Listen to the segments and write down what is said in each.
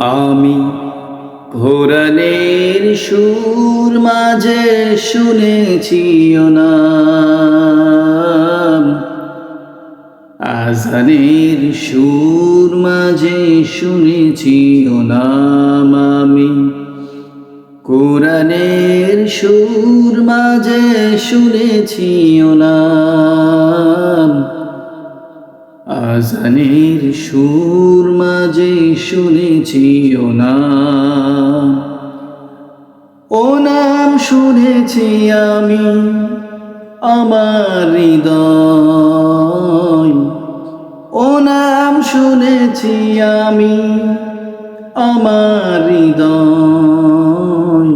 আমি ঘোরানের সুর মাঝে শুনেছি নাম। আজানের সুর মাঝে শুনেছি নাম আমি। কোরআনের সুর মাঝে শুনেছি নাম। আজানের সুর মাঝে শুনেছি ও নাম। শুনেছি আমি আমার হৃদয়। ও নাম শুনেছি আমি আমার হৃদয়।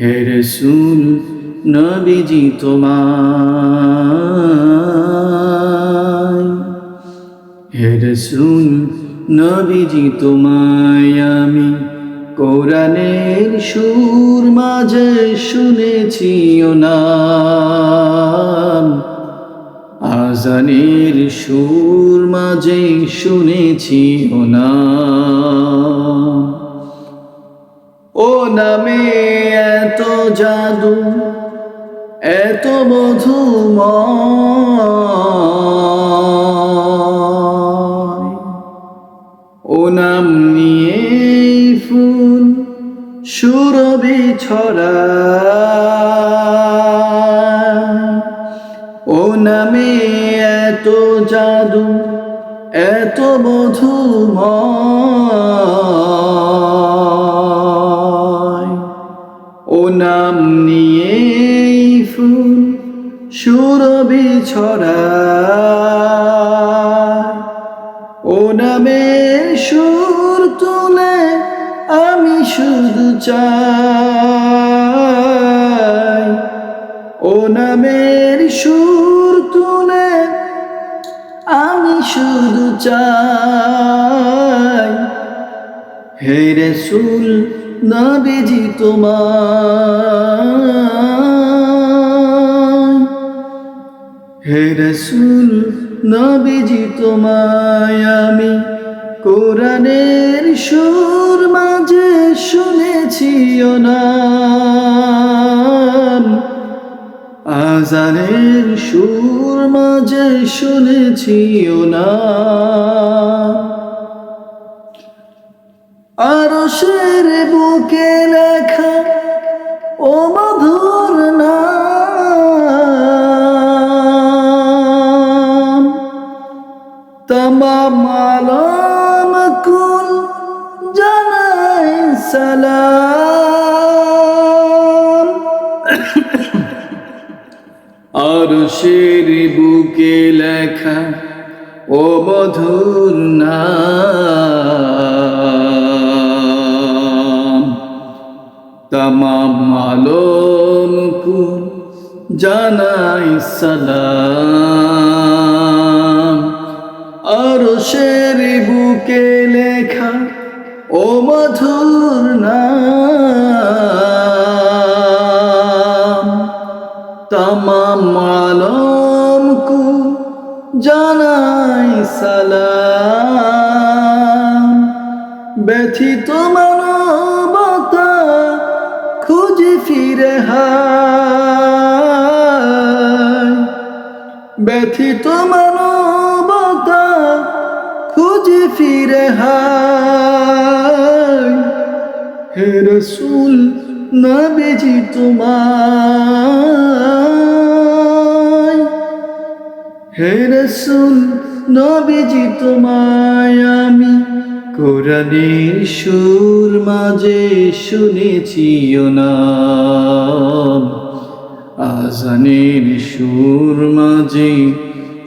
হে রসুল নবীজি তোমায় রসুল, নবীজি তোমায় আমি। কোরআনের সুর মাঝে শুনেছি নাম। আজানের সুর মাঝে শুনেছি নাম। ও নামে এত জাদু, এত মধুময়। ও নাম নিয়ে ফুল সুরভি ছড়া। ও নামে এত জাদু, এত মধুময়। ও নাম নিয়ে ফুল সুরভি ছড়া। ও নামে চাই। ও নামের সুর তুলে আমি শুধু চাই। হে রসুল, নবীজি তোমায়। হে রসুল, নবীজি তোমায় আমি কোরআনের সুর মাঝে শুনেছি ও নাম আজানের সুর মাঝে শুনেছি ও নাম আরও শের বুকে লেখা, ও মধুর নাম। তমাম কুল জানাই সালাম। আর শের বুকে লেখা ও মধুর নাম। তমাম আলম জানাই সালাম। তমাম আলম কু জানাই সালাম। ব্যথিত মানবতা খুঁজে ফিরে হায়। ব্যথিত মানবতা খুঁজে ফিরে হায়। হে রসুল নবীজি তোমায়। হে রসুল, নবীজি তোমায় আমি কোরআনের সুর মাঝে শুনেছি নাম। আজানের সুর মাঝে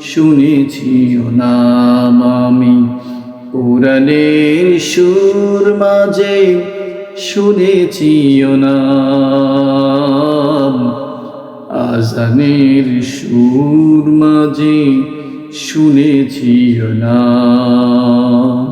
শুনেছি নাম আমি। কোরআনের সুর মাঝে শুনেছি না আজানের সুর মাঝে শুনেছি নাম।